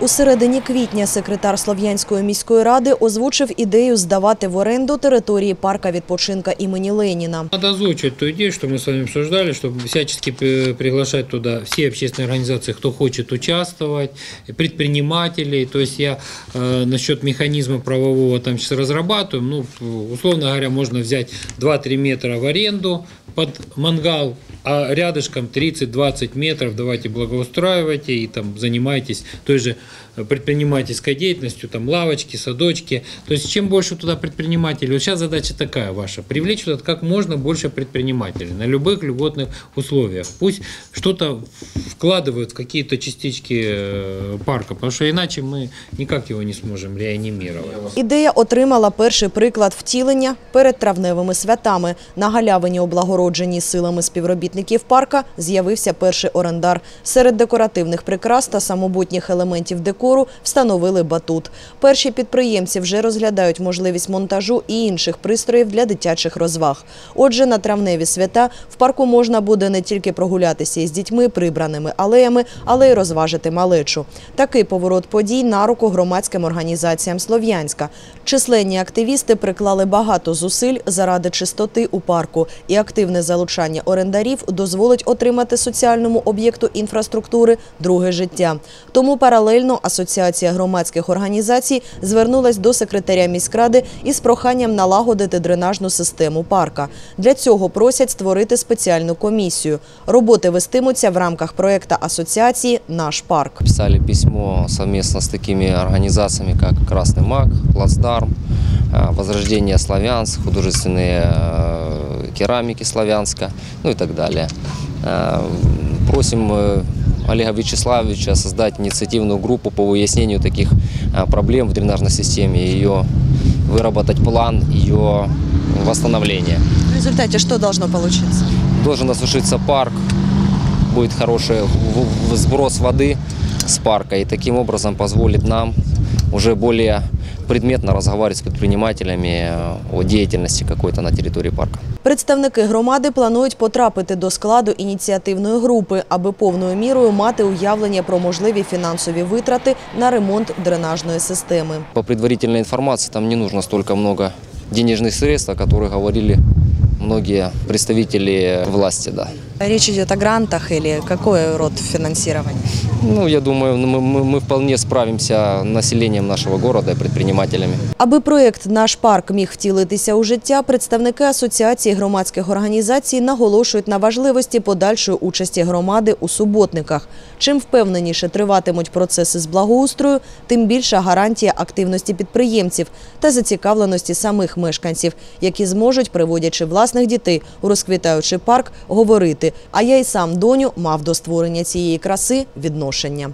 У середині квітня секретар Слов'янської міської ради озвучив ідею здавати в оренду території парка відпочинка імені Леніна. Надо озвучивать ту идею, что мы с вами обсуждали, чтобы всячески при- приглашать туда все общественные организации, кто хочет участвовать, предпринимателей. То есть я э, насчет механизма правового там сейчас разрабатываю. Ну, условно говоря, можно взять 2-3 метра в аренду под мангал, а рядышком 30-20 метров давайте благоустраивайте и там занимайтесь той же предпринимательской деятельностью, там лавочки, садочки. То есть чем больше туда предпринимателей, вот сейчас задача такая ваша, привлечь туда как можно больше предпринимателей на любых льготных условиях. Пусть что-то вкладывают в какие-то частички э, парка, потому что иначе мы никак его не сможем реанимировать. Ідея отримала перший приклад втілення перед травневими святами. На галявині, облагородженій силами співробітників парка, з'явився перший орендар. Серед декоративних прикрас та самобутніх елементів декору встановили батут. Перші підприємці вже розглядають можливість монтажу і інших пристроїв для дитячих розваг. Отже, на травневі свята в парку можна буде не тільки прогулятися із дітьми прибраними алеями, але й розважити малечу. Такий поворот подій на руку громадським організаціям Слов'янська. Численні активісти приклали багато зусиль заради чистоти у парку, і активне залучання орендарів дозволить отримати соціальному об'єкту інфраструктури друге життя. Тому паралельно Асоціація громадських організацій звернулась до секретаря міськради із проханням налагодити дренажну систему парка. Для цього просять створити спеціальну комісію. Роботи вестимуться в рамках проекту асоціації Наш парк. Писали письмо совместно с такими организациями, как Красный Маг, Плацдарм, э, Возрождение Славянск, художественные э, керамики Славянска, ну и так далее. Просим Олега Вячеславовича создать инициативную группу по выяснению таких проблем в дренажной системе, ее выработать план ее восстановления. В результате что должно получиться? Должен осушиться парк, будет хороший сброс воды с парка, и таким образом позволит нам уже более предметно разговаривать с предпринимателями э, о деятельности какой-то на территории парка. Представники громади планують потрапити до складу ініціативної групи, аби повною мірою мати уявлення про можливі фінансові витрати на ремонт дренажної системи. По предварительной информации там не нужно столько много денежных средств, о которых говорили многие представители власти. Да. Речь идет о грантах или какой род финансирования? Ну, я думаю, мы, мы- мы вполне справимся населением нашего города и предпринимателями. Аби проєкт Наш парк міг втілитися у життя, представники асоціації громадських організацій наголошують на важливості подальшої участі громади у суботниках. Чим впевненіше триватимуть процеси з благоустрою, тим більша гарантія активності підприємців та зацікавленості самих мешканців, які зможуть, приводячи власних дітей у розквітаючий парк, говорити: а я й сам доню мав до створення цієї краси відношення.